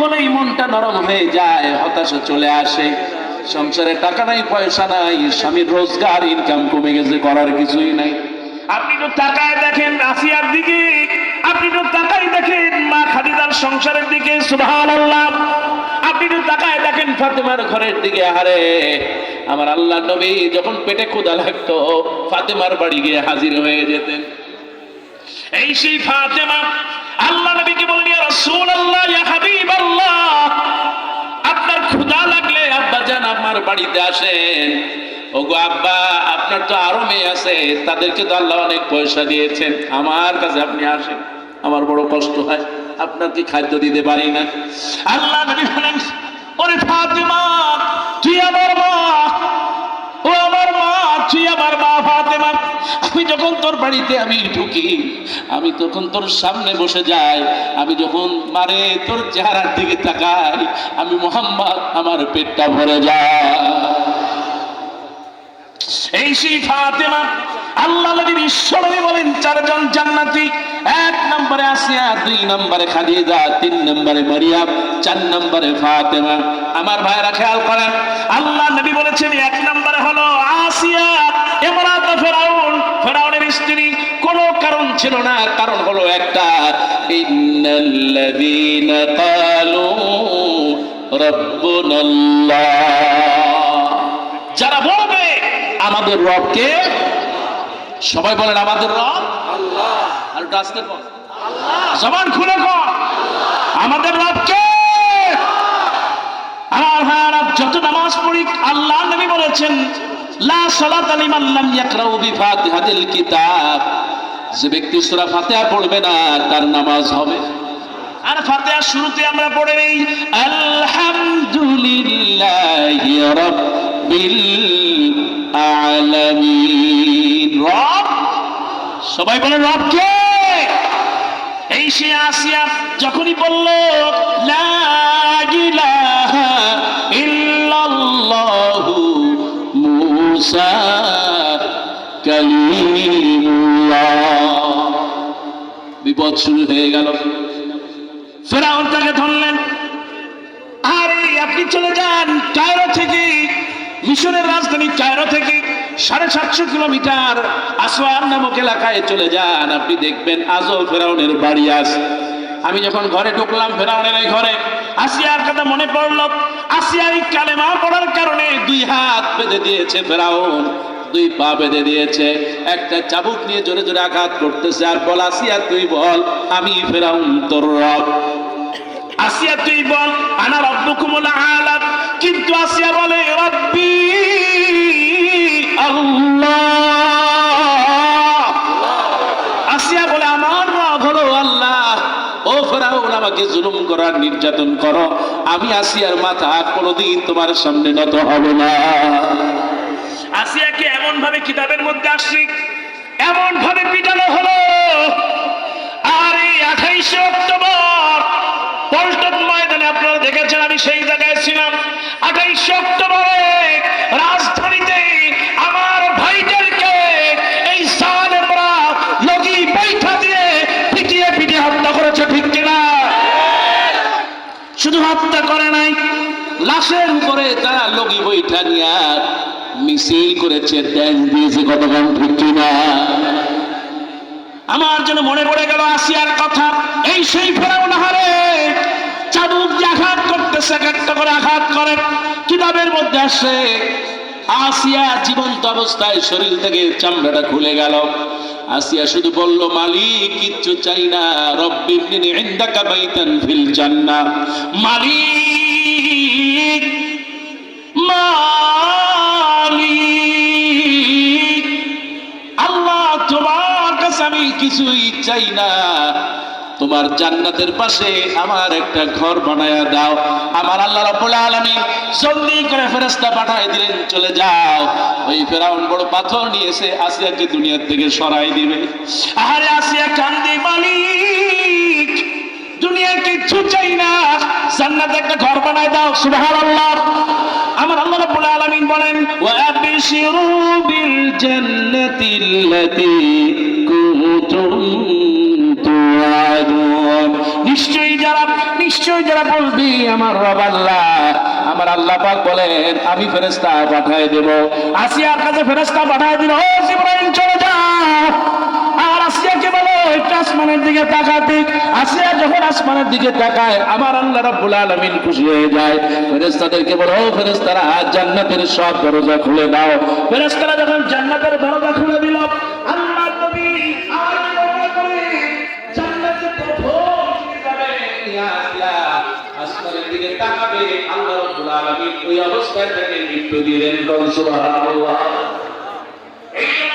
হলেই মনটা নরম হয়ে যায়, হতাশা চলে আসে। সংসারে টাকা নাই, পয়সা নাই, স্বামীর রোজগার ইনকাম কমে গেছে, করার কিছুই নাই। আপনি তো তাকায় দেখেন রাশিয়ার দিকে, আপনি তো তাকায় দেখেন মা খাদিজার সংসারের দিকে, সুবহানাল্লাহ। আপনি তো তাকায় দেখেন ফাতেমার ঘরের দিকে আরে আমার আল্লাহ নবী যখন পেটে ক্ষুধা লাগতো, ফাতেমার বাড়ি গিয়ে হাজির হয়ে যেতেন। এই সেই ফাতেমা আল্লাহ নবীকে বললেন, ইয়া রাসূলুল্লাহ, ইয়া হাবিবাল্লাহ। আপনার ক্ষুধা লাগলে আব্বা আমার বাড়িতে আসেন। ওগো আব্বা, আপনার তো আরও মেয়ে আছে, তাদেরকে তো আল্লাহ অনেক পয়সা দিয়েছেন। আমার কাছে আপনি আসেন, আমার বড় কষ্ট হয়, আপনার কি খাদ্য দিতে পারি না? আল্লাহ নবী বলেন, ওরে তুই আমার যখন তোর বাড়িতে আমি ঢুকি, আমি তখন তোর সামনে বসে যাই। আমি যখন মারে তোর চেহারার দিকে তাকাই, আমি মোহাম্মদ, আমার পেটটা ভরে যায়। আল্লাহ নবীর ঈশ্বরী বলেন, চারজন জান্নাতি, এক নম্বরে আসিয়া, দুই নম্বরে খাদিজা, তিন নম্বরে মারিয়াম, চার নম্বরে ফাতেমা। আমার ভাইরা খেয়াল করেন, আল্লাহ নবী বলেছেন, এক নম্বরে হলো আসিয়া ইমরাত ফেরাউন ফেরাউনের স্ত্রী কোনো কারণ ছিল না কারণ হলো একটা ইন্নাল্লাযীনা ক্বালু রাব্বুনাল্লাহ। যারা বলবে আমাদের রবকে সবাই বলেন আমাদের রব? আর একটু আস্তে বল। জবান খুলে কর আমাদের রবকে আমার ভাইয়ারা যত নামাজ পড়ি আল্লাহ নবী বলেছেন লা সালাত লিমান লাম ইয়াকরাউ বিফাতিহাতিল কিতাব। যে ব্যক্তি সূরা ফাতিহা পড়বে না তার নামাজ হবে। আর ফাতিহা শুরুতে আমরা পড়ে নেই, আলহামদুলিল্লাহি রাব্বিল আলামিন। রব, সবাই বলে, রব কে? এই সে আসিয়া যখনই বলল মুসা কালিমুল্লাহ। বিপদ শুরু হয়ে গেল। ফেরাউন তাকে ধরলেন। আরে, আপনি চলে যান কায়রো থেকে। মিশরের রাজধানী কায়রো থেকে সাড়ে সাতশো কিলোমিটার আসওয়ান নামক এলাকায় চলে যান। আপনি দেখবেন আজও ফেরাউনের বাড়ি আছে আমি যখন ঘরে ঢুকলাম ফেরাউনের এই ঘরে, আসিয়ার কথা মনে পড়ল। আসিয়ার কালেমা পড়ার কারণে দুই হাত বেঁধে দিয়েছে ফেরাউন। দুই পা বেঁধে দিয়েছে, একটা চাবুক নিয়ে জোরে জোরে আঘাত করতেছে, আর বল, আসিয়া তুই বল, আমি ফেরাউন তোর রব। আসিয়া তুই বল, আনা রব্বুকুমুল আলা কিন্তু আসিয়া বলে, রব্বি আল্লাহ। আসিয়া বলে, আমার রব হলো আল্লাহ। ও ফেরাউন, আমাকে জুলুম করার নির্যাতন করো। আমি আসিয়ার মাথা কোনোদিন তোমার সামনে নত হবে না। আসিয়াকে এমন ভাবে কিতাবের মধ্যে আসছি এমন ভাবে পিটানো হলো। আর এই আঠাইশে অক্টোবর, পল্টন ময়দানে আপনারা দেখেছেন, আমি সেই জায়গায় ছিলাম। আঠাইশে অক্টোবরে রাজধানীতে আমার ভাইদেরকে এই সালেমরা লগি বৈঠা দিয়ে পিটিয়ে পিটিয়ে হত্যা করেছে, ঠিক কিনা? শুধু হত্যা করে নাই, লাশের উপরে তারা লগি বৈঠা নিয়ে মিছিল করেছে ড্যান্স দিয়েছে কতক্ষণ ঠিক কিনা? আমার যেন মনে পড়ে গেল আসিয়ার কথা, এই সেই ফেরাউন হারে চাবুক দিয়ে আঘাত করতেছে একটা করে আঘাত করে, কিতাবের মধ্যে আসে, আসিয়া জীবন্ত অবস্থায় শরীর থেকে চামড়াটা খুলে গেল। আসিয়া শুধু বলল, মালিক, কিচ্ছু চাই না রব্বির দিনে ইন্দাকা বাইতান ফিল জান্নাহ। মালিক মালিক আমি কিছুই চাই না। তোমার জান্নাতের পাশে আমার একটা ঘর বানায়া দাও। আমার আল্লাহ রাব্বুল আলামিন জলদি করে ফেরেশতা পাঠায় দিলেন, চলে যাও। ওই ফেরাউন বড় পাথর নিয়েছে, আসিয়াকে দুনিয়ার থেকে সরাই দিবে। আরে আসিয়া কান্দি মালিক দুনিয়ার কিচ্ছু চাই না। জান্নাতে একটা ঘর বানায় দাও, সুবহানাল্লাহ। আমার আল্লাহ রাব্বুল আলামিন বলেন, ওয়া আবশিরু বিল জান্নাতিল্লাতী নিশ্চয়ই যারা নিশ্চয়ই যারা বলবি, আমার রব আল্লাহ, আমার আল্লাহ পাক বলেন, আমি ফেরেস্তা পাঠায় দেব। আসিয়ার কাছে ফেরেস্তা পাঠায় দিল, ও ইব্রাহিম চলে যা। আর আসিয়াকে বলো, একটু আসমানের দিকে তাকাতে আসিয়া যখন আসমানের দিকে তাকায়, আমার আল্লাহ রাব্বুল আলামিন খুশি হয়ে যায়। ফেরেশতাদেরকে বলো, ও ফেরেশতারা, জান্নাতের সব দরজা খুলে দাও। ফেরেশতারা যখন জান্নাতের দরজা খুলে দিল ওই অবস্থায় তাকে মৃত্যু দিলেন সুবহানাল্লাহ। এই